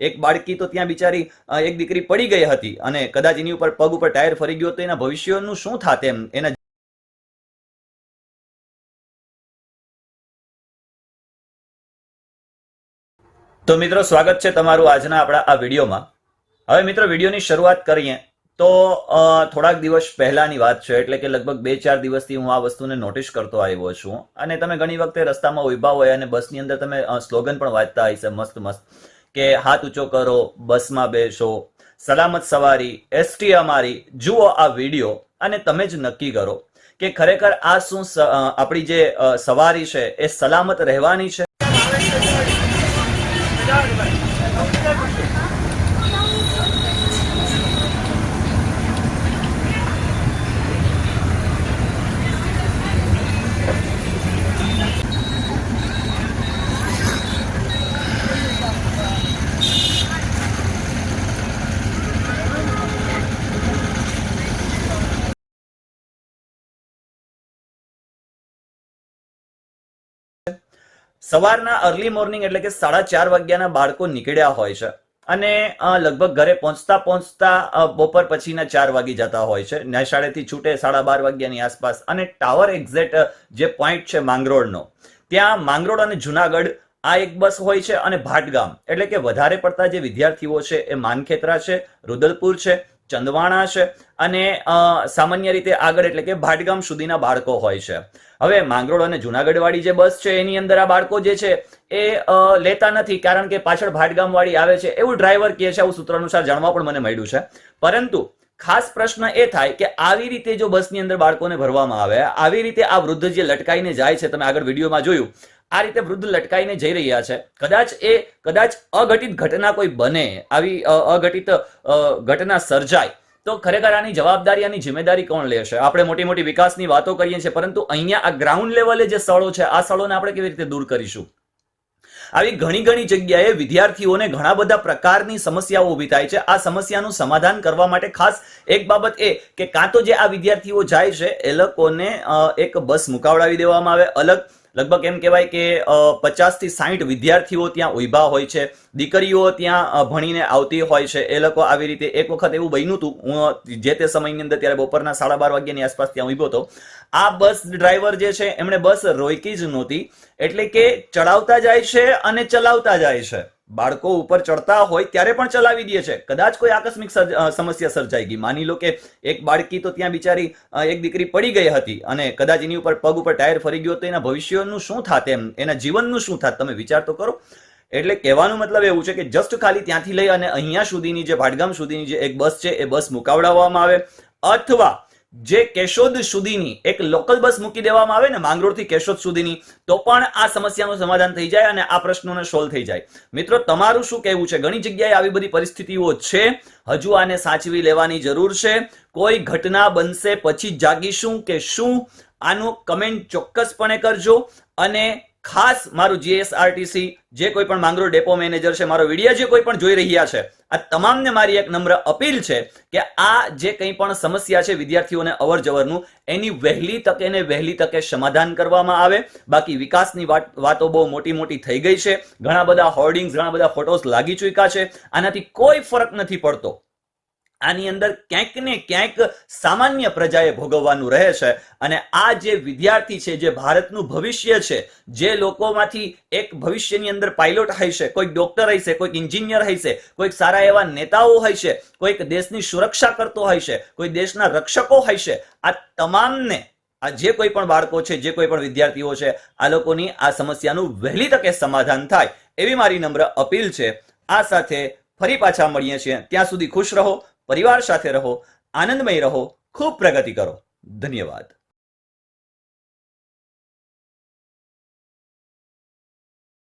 એક બાળકી તો ત્યાં બિચારી એક દીકરી પડી ગઈ હતી અને કદાચ એની ઉપર પગ ઉપર ટાયર ફરી ગયો તો એના ભવિષ્યનું શું થાત એમ? એના તો મિત્રો સ્વાગત છે તમારું આજના આપણા આ વિડીયોમાં. હવે મિત્રો વિડીયોની શરૂઆત કરીએ તો થોડાક દિવસ પહેલાની વાત છે, એટલે કે લગભગ બે ચાર દિવસથી હું આ વસ્તુને નોટિસ કરતો આવ્યો છું. અને તમે ઘણી વખતે રસ્તામાં ઊભા હોય અને બસની અંદર તમે સ્લોગન પણ વાંચતા હશે, મસ્ત મસ્ત. કે હાથ ઊંચો કરો, બસમાં બેસો, સલામત સવારી એસટી અમારી, જુઓ આ વીડિયો અને તમે જ નક્કી કરો કે ખરેખર આ શું આપણી જે સવારી છે એ સલામત રહેવાની છે? સવારના અર્લી મોર્નિંગ એટલે કે સાડા ચાર વાગ્યાના બાળકો નીકળ્યા હોય છે. અને લગભગ ઘરે પહોંચતા પહોંચતા બપોર પછીના ચાર વાગી જતા હોય છે. શાળેથી છૂટે સાડા બાર વાગ્યાની આસપાસ. અને ટાવર એક્ઝેક્ટ જે પોઈન્ટ છે માંગરોળનો, ત્યાં માંગરોળ અને જુનાગઢ, આ એક બસ હોય છે અને ભાટગામ. એટલે કે વધારે પડતા જે વિદ્યાર્થીઓ છે એ માનખેતરા છે, રુદલપુર છે ચંદવાણા છે અને સામાન્ય રીતે આગળ એટલે કે ભાટગામ સુધીના બાળકો હોય છે. હવે માંગરોળ અને જુનાગઢવાળી જે બસ છે, એની અંદર આ બાળકો જે છે, એ લેતા નથી કારણ કે પાછળ ભાટગામ વાળી આવે છે. એવું ડ્રાઈવર કહે છે, આવું સૂત્ર અનુસાર જાણવા પણ મને મળ્યું છે. પરંતુ ખાસ પ્રશ્ન એ થાય કે આવી રીતે જો બસની અંદર બાળકોને ભરવામાં આવે, આવી રીતે આ વૃદ્ધ જે લટકાઈને જાય છે, તમે આગળ વિડીયોમાં જોયું આ રીતે વૃદ્ધ લટકાઈને જઈ રહ્યા છે. કદાચ એ, કદાચ અઘટિત ઘટના કોઈ બને, આવી અઘટિત ઘટના સર્જાય, તો ખરેખર આની જવાબદારી, આની જિમ્મેદારી કોણ લેશે? આપણે મોટી મોટી વિકાસની વાતો કરીએ છીએ, પરંતુ અહીંયા આ ગ્રાઉન્ડ લેવલે જે સ્થળો છે, આ સ્થળોને આપણે કેવી રીતે દૂર કરીશું? આવી ઘણી ઘણી જગ્યાએ વિદ્યાર્થીઓને ઘણા બધા પ્રકારની સમસ્યાઓ ઊભી થાય છે. આ સમસ્યાનું સમાધાન કરવા માટે ખાસ એક બાબત એ કે કાં તો જે આ વિદ્યાર્થીઓ જાય છે, એ લોકોને એક બસ મુકાવડાવી દેવામાં આવે, અલગ લગભગ એમ કહેવાય કે પચાસથી સાહીઠ વિદ્યાર્થીઓ ત્યાં ઊભા હોય છે. દીકરીઓ ત્યાં ભણીને આવતી હોય છે. એ લોકો આવી રીતે એક વખત એવું બન્યું હતું, હું જે તે સમયની અંદર ત્યારે બપોરના સાડા બાર વાગ્યાની આસપાસ ત્યાં ઊભો હતો. આ બસ ડ્રાઈવર જે છે, એમણે બસ રોકી જ નહોતી. એટલે કે ચડાવતા જાય છે અને ચલાવતા જાય છે. બાળકો ઉપર ચડતા હોય ત્યારે પણ ચલાવી દે છે. કદાચ કોઈ આકસ્મિક સમસ્યા સર્જાઈ ગઈ. માની લો કે એક બાળકી તો ત્યાં બિચારી એક દીકરી પડી ગઈ હતી અને કદાચ એની ઉપર પગ ઉપર ટાયર ફરી ગયો તો એના ભવિષ્યનું શું થાત એમ, એના જીવનનું શું થાત, તમે વિચાર તો કરો. એટલે કહેવાનો મતલબ એવું છે કે જસ્ટ ખાલી ત્યાંથી લઈ અને અહીંયા સુધીની જે ભાટગામ સુધીની જે એક બસ છે, એ બસ મુકાવડાવવામાં આવે. અથવા જે કેશોદ સુધીની એક લોકલ બસ મૂકી દેવામાં આવે ને માંગરોળથી કેશોદ સુધીની, તો પણ આ સમસ્યાનું સમાધાન થઈ જાય અને આ પ્રશ્નોને સોલ્વ થઈ જાય. મિત્રો, તમારું શું કહેવું છે? ઘણી જગ્યાએ આવી બધી પરિસ્થિતિઓ છે. હજુ આને સાચવી લેવાની જરૂર છે. કોઈ ઘટના બનશે પછી જાગીશું કે શું? આનું કમેન્ટ ચોક્કસપણે કરજો અને ખાસ મારું જીએસઆરટીસી જે કોઈ પણ માંગરોળ ડેપો મેનેજર છે, મારો વીડિયો જે કોઈ પણ જોઈ રહ્યા છે, આ તમામને મારી એક નમ્ર અપીલ છે કે આ જે કંઈ પણ સમસ્યા છે વિદ્યાર્થીઓને અવર જવરનું એની વહેલી તકે ને વહેલી તકે સમાધાન કરવામાં આવે. બાકી વિકાસની વાત બહુ મોટી મોટી થઈ ગઈ છે. ઘણા બધા હોર્ડિંગ્સ, ઘણા બધા ફોટોસ લાગી ચૂક્યા છે. આનાથી કોઈ ફરક નથી પડતો. આની અંદર ક્યાંક ને ક્યાંક સામાન્ય પ્રજાએ ભોગવવાનું રહે છે. અને આ જે વિદ્યાર્થી છે, જે ભારતનું ભવિષ્ય છે, જે લોકોમાંથી એક ભવિષ્યની અંદર પાયલોટ હશે, કોઈક ડોક્ટર હશે, કોઈક એન્જિનિયર હશે, કોઈક સારા એવા નેતાઓ હશે, કોઈક દેશની સુરક્ષા કરતો હશે, કોઈ દેશના રક્ષકો હશે, આ તમામને, આ જે કોઈ પણ બાળકો છે, જે કોઈ પણ વિદ્યાર્થીઓ છે, આ લોકોની આ સમસ્યાનું વહેલી તકે સમાધાન થાય, એવી મારી નમ્ર અપીલ છે. આ સાથે ફરી પાછા મળીએ છીએ. ત્યાં સુધી ખુશ રહો. પરિવાર સાથે રહો આનંદમય રહો ખૂબ પ્રગતિ કરો. ધન્યવાદ.